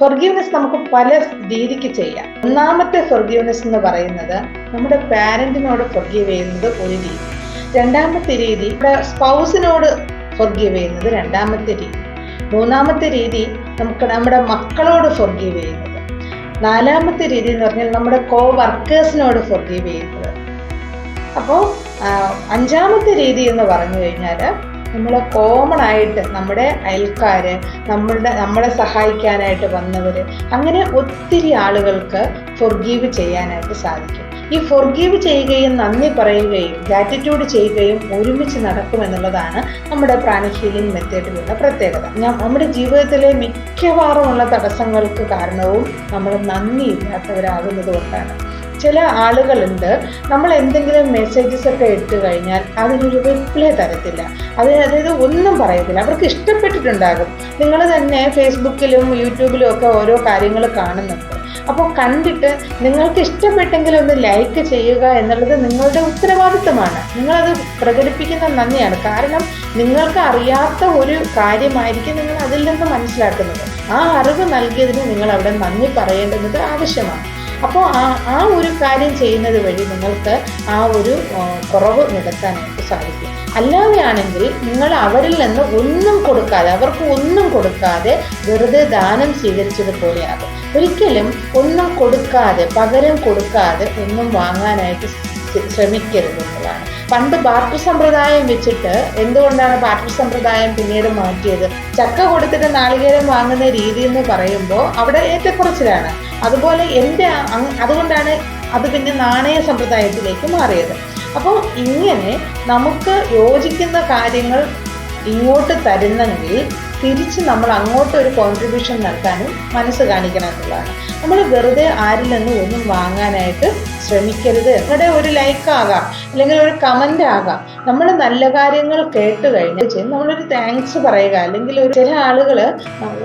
Forgiveness നമുക്ക് പല രീതിക്ക് ചെയ്യാം. ഒന്നാമത്തെ ഫൊർഗീവ്നെസ് എന്ന് പറയുന്നത് നമ്മുടെ പാരന്റിനോട് ഫൊർഗീവ് ചെയ്യുന്നത് ഒരു രീതി. രണ്ടാമത്തെ രീതി നമ്മുടെ സ്പൗസിനോട് ഫൊർഗീവ് ചെയ്യുന്നത് രണ്ടാമത്തെ രീതി. മൂന്നാമത്തെ രീതി നമുക്ക് നമ്മുടെ മക്കളോട് ഫൊർഗീവ് ചെയ്യുന്നത്. നാലാമത്തെ രീതി എന്ന് പറഞ്ഞാൽ നമ്മുടെ കോ വർക്കേഴ്സിനോട് ഫൊർഗീവ് ചെയ്യുന്നത് അപ്പോൾ അഞ്ചാമത്തെ രീതി എന്ന് പറഞ്ഞു കഴിഞ്ഞാൽ നമ്മൾ കോമൺ ആയിട്ട് നമ്മുടെ അയൽക്കാര് നമ്മളുടെ നമ്മളെ സഹായിക്കാനായിട്ട് വന്നവര് അങ്ങനെ ഒത്തിരി ആളുകൾക്ക് ഫൊർഗീവ് ചെയ്യാനായിട്ട് സാധിക്കും. ഈ ഫൊർഗീവ് ചെയ്യുകയും നന്ദി പറയുകയും ഗ്രാറ്റിറ്റ്യൂഡ് ചെയ്യുകയും ഒരുമിച്ച് നടക്കുമെന്നുള്ളതാണ് നമ്മുടെ പ്രാണഹീലിംഗ് മെത്തേഡിലുള്ള പ്രത്യേകത. നമ്മുടെ ജീവിതത്തിലെ മിക്കവാറുമുള്ള തടസ്സങ്ങൾക്ക് കാരണവും നമ്മൾ നന്ദി ഇല്ലാത്തവരാകുന്നത് കൊണ്ടാണ്. ചില ആളുകളുണ്ട്. നമ്മൾ എന്തെങ്കിലും മെസ്സേജസ് ഒക്കെ ഇട്ട് കഴിഞ്ഞാൽ അതിനൊരു റിപ്ലൈ തരത്തില്ല. അത് അതായത് ഒന്നും പറയത്തില്ല. അവർക്ക് ഇഷ്ടപ്പെട്ടിട്ടുണ്ടാകും. നിങ്ങൾ തന്നെ ഫേസ്ബുക്കിലും യൂട്യൂബിലും ഒക്കെ ഓരോ കാര്യങ്ങൾ കാണുന്നുണ്ട്. അപ്പോൾ കണ്ടിട്ട് നിങ്ങൾക്ക് ഇഷ്ടപ്പെട്ടെങ്കിൽ ഒന്ന് ലൈക്ക് ചെയ്യുക എന്നുള്ളത് നിങ്ങളുടെ ഉത്തരവാദിത്തമാണ്. നിങ്ങളത് പ്രകടിപ്പിക്കുന്ന നന്ദിയാണ്. കാരണം നിങ്ങൾക്ക് അറിയാത്ത ഒരു കാര്യമായിരിക്കും നിങ്ങൾ അതിൽ നിന്ന് മനസ്സിലാക്കുന്നത്. ആ അറിവ് നൽകിയതിന് നിങ്ങൾ അവിടെ നന്ദി പറയേണ്ടുന്നത് ആവശ്യമാണ്. അപ്പോൾ ആ ആ ഒരു കാര്യം ചെയ്യുന്നത് വഴി നിങ്ങൾക്ക് ആ ഒരു കുറവ് നികത്താനായിട്ട് സാധിക്കും. അല്ലാതെയാണെങ്കിൽ നിങ്ങൾ അവരിൽ നിന്ന് ഒന്നും കൊടുക്കാതെ അവർക്ക് ഒന്നും കൊടുക്കാതെ വെറുതെ ദാനം സ്വീകരിച്ചതുപോലെയാകും ഒരിക്കലും ഒന്നും കൊടുക്കാതെ പകരം കൊടുക്കാതെ ഒന്നും വാങ്ങാനായിട്ട് ശ്രമിക്കരുത് എന്നുള്ളതാണ്. പണ്ട് ബാർട്ടർ സമ്പ്രദായം വെച്ചിട്ട് എന്തുകൊണ്ടാണ് ബാർട്ടർ സമ്പ്രദായം പിന്നീട് മാറ്റിയത്? ചക്ക കൊടുത്തിട്ട് നാളികേരം വാങ്ങുന്ന രീതി എന്ന് പറയുമ്പോൾ അവിടെ ഏറ്റക്കുറച്ചിലാണ്. അതുപോലെ എന്റെ അതുകൊണ്ടാണ് അത് പിന്നെ നാണയ സമ്പ്രദായത്തിലേക്ക് മാറിയത്. അപ്പോൾ ഇങ്ങനെ നമുക്ക് യോജിക്കുന്ന കാര്യങ്ങൾ ഇങ്ങോട്ട് തരുന്നെങ്കിൽ തിരിച്ച് നമ്മൾ അങ്ങോട്ട് ഒരു കോൺട്രിബ്യൂഷൻ നൽകാനും മനസ്സ് കാണിക്കണം എന്നുള്ളതാണ്. നമ്മൾ വെറുതെ ആരിൽ നിന്നും ഒന്നും വാങ്ങാനായിട്ട് ശ്രമിക്കരുത്. നിങ്ങളുടെ ഒരു ലൈക്ക് ആകാം അല്ലെങ്കിൽ ഒരു കമന്റ് ആകാം. നമ്മൾ നല്ല കാര്യങ്ങൾ കേട്ട് കഴിഞ്ഞാൽ നമ്മളൊരു താങ്ക്സ് പറയുക അല്ലെങ്കിൽ ഒരു ചില ആളുകൾ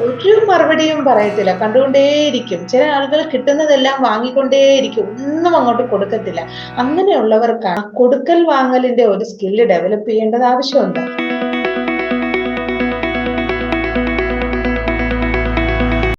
ഒരു മറുപടിയും പറയത്തില്ല കണ്ടുകൊണ്ടേയിരിക്കും. ചില ആളുകൾ കിട്ടുന്നതെല്ലാം വാങ്ങിക്കൊണ്ടേയിരിക്കും ഒന്നും അങ്ങോട്ട് കൊടുക്കത്തില്ല. അങ്ങനെയുള്ളവർക്കാണ് കൊടുക്കൽ വാങ്ങലിന്റെ ഒരു സ്കില്ല് ഡെവലപ്പ് ചെയ്യേണ്ടത് ആവശ്യമുണ്ട്.